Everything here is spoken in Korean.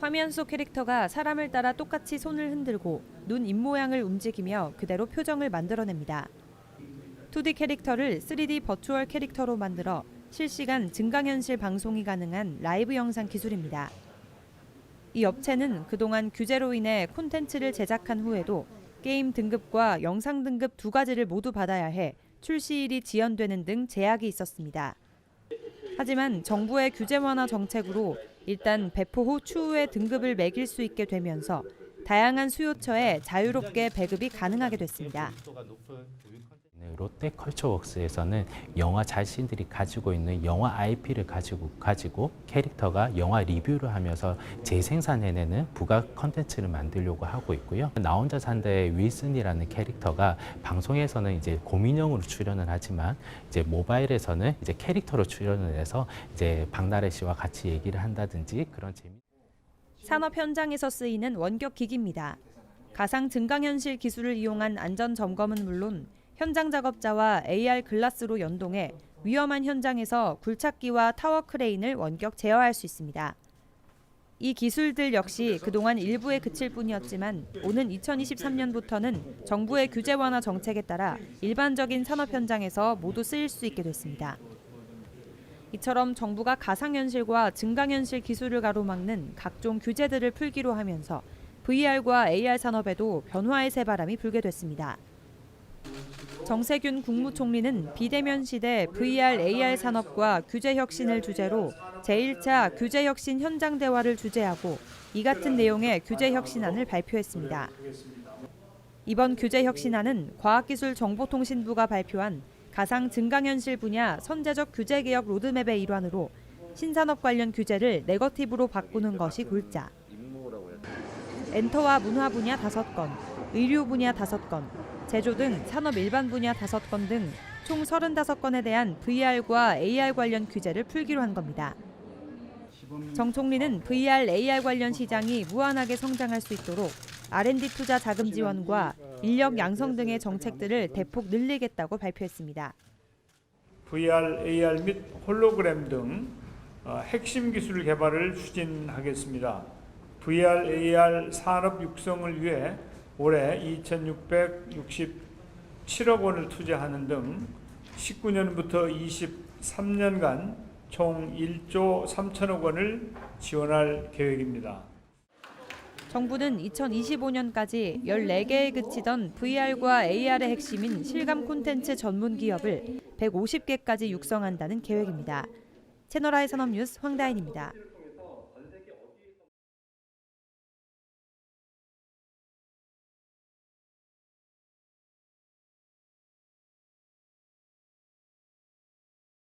화면 속 캐릭터가 사람을 따라 똑같이 손을 흔들고 눈 입모양을 움직이며 그대로 표정을 만들어냅니다. 2D 캐릭터를 3D 버추얼 캐릭터로 만들어 실시간 증강현실 방송이 가능한 라이브 영상 기술입니다. 이 업체는 그동안 규제로 인해 콘텐츠를 제작한 후에도 게임 등급과 영상 등급 두 가지를 모두 받아야 해 출시일이 지연되는 등 제약이 있었습니다. 하지만 정부의 규제 완화 정책으로 일단 배포 후 추후에 등급을 매길 수 있게 되면서 다양한 수요처에 자유롭게 배급이 가능하게 됐습니다. 네, 롯데 컬처웍스에서는 영화 자신들이 가지고 있는 영화 IP를 가지고 가지고 캐릭터가 영화 리뷰를 하면서 재생산해내는 부가 컨텐츠를 만들려고 하고 있고요. 나 혼자 산다의 윌슨이라는 캐릭터가 방송에서는 이제 고민형으로 출연을 하지만 이제 모바일에서는 이제 캐릭터로 출연을 해서 이제 박나래 씨와 같이 얘기를 한다든지 그런 재미. 산업 현장에서 쓰이는 원격 기기입니다. 가상 증강현실 기술을 이용한 안전 점검은 물론 현장 작업자와 AR 글라스로 연동해 위험한 현장에서 굴착기와 타워 크레인을 원격 제어할 수 있습니다. 이 기술들 역시 그동안 일부에 그칠 뿐이었지만 오는 2023년부터는 정부의 규제 완화 정책에 따라 일반적인 산업 현장에서 모두 쓰일 수 있게 됐습니다. 이처럼 정부가 가상현실과 증강현실 기술을 가로막는 각종 규제들을 풀기로 하면서 VR과 AR 산업에도 변화의 새바람이 불게 됐습니다. 정세균 국무총리는 비대면 시대 VR, AR 산업과 규제 혁신을 주제로 제1차 규제 혁신 현장 대화를 주재하고 이 같은 내용의 규제 혁신안을 발표했습니다. 이번 규제 혁신안은 과학기술정보통신부가 발표한 가상 증강현실 분야 선제적 규제 개혁 로드맵의 일환으로 신산업 관련 규제를 네거티브로 바꾸는 것이 골자. 엔터와 문화 분야 5건, 의료 분야 5건, 제조 등 산업 일반 분야 5건 등 총 35건에 대한 VR과 AR 관련 규제를 풀기로 한 겁니다. 정 총리는 VR, AR 관련 시장이 무한하게 성장할 수 있도록 R&D 투자 자금 지원과 인력 양성 등의 정책들을 대폭 늘리겠다고 발표했습니다. VR, AR 및 홀로그램 등 어, 핵심 기술 개발을 추진하겠습니다. VR, AR 산업 육성을 위해 올해 2,667억 원을 투자하는 등 19년부터 23년간 총 1조 3천억 원을 지원할 계획입니다. 정부는 2025년까지 14개에 그치던 VR과 AR의 핵심인 실감 콘텐츠 전문 기업을 150개까지 육성한다는 계획입니다. 채널아의 산업뉴스 황다인입니다.